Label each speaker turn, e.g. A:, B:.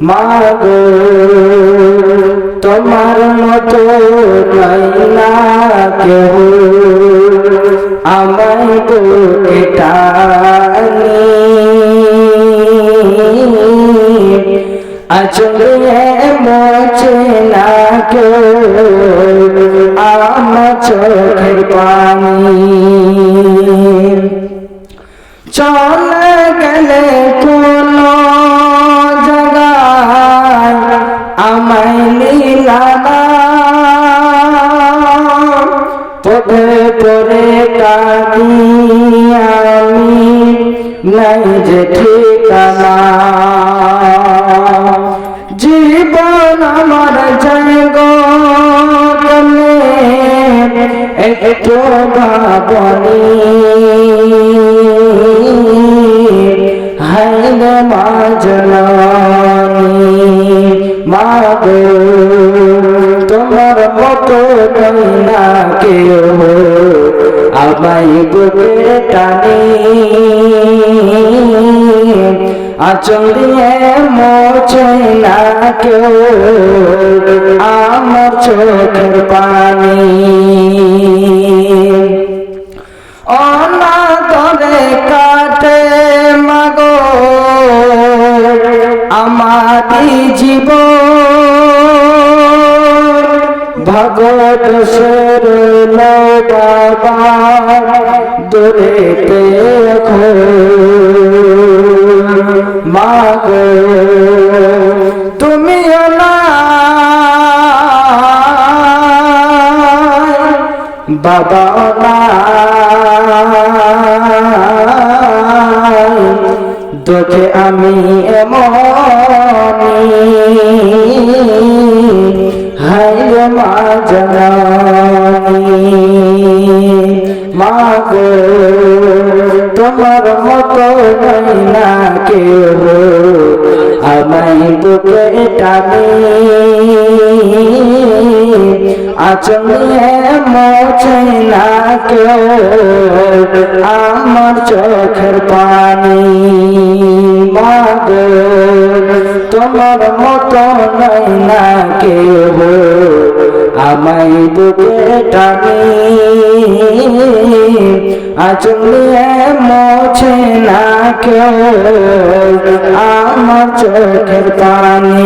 A: মাগো, তোমার মতো না কেউ আমায় বুকে টানি আচলে মোচে না কেউ আমার চোখের পানি চলে গেলে কোন আমায় নীলানা পথে পরে কাঁদি আমি নাই যে ঠিকানা। জীবন আমার জগলে একটু ভাবনি। হাইল মাজলানি মাগো তোমার মতো না কেউ আমায় বুকে টানি। আচল দিয়ে মোছে না কেউ, আমার চোখের পানি। আমারি জীব ভগত সর বাবা দূরেতে তুমি না দুঃখে আমি এমনি হায় মা জননী। মা গো তোমার মতো না কেউ আমায় বুকে টানি। আচলে মোছে না কেউ আমার চোখের পানি মাগো তোমার মতো নাই না কেউ আমায় বুকে টানি। আচলে মোছে না কেউ আমার চোখের পানি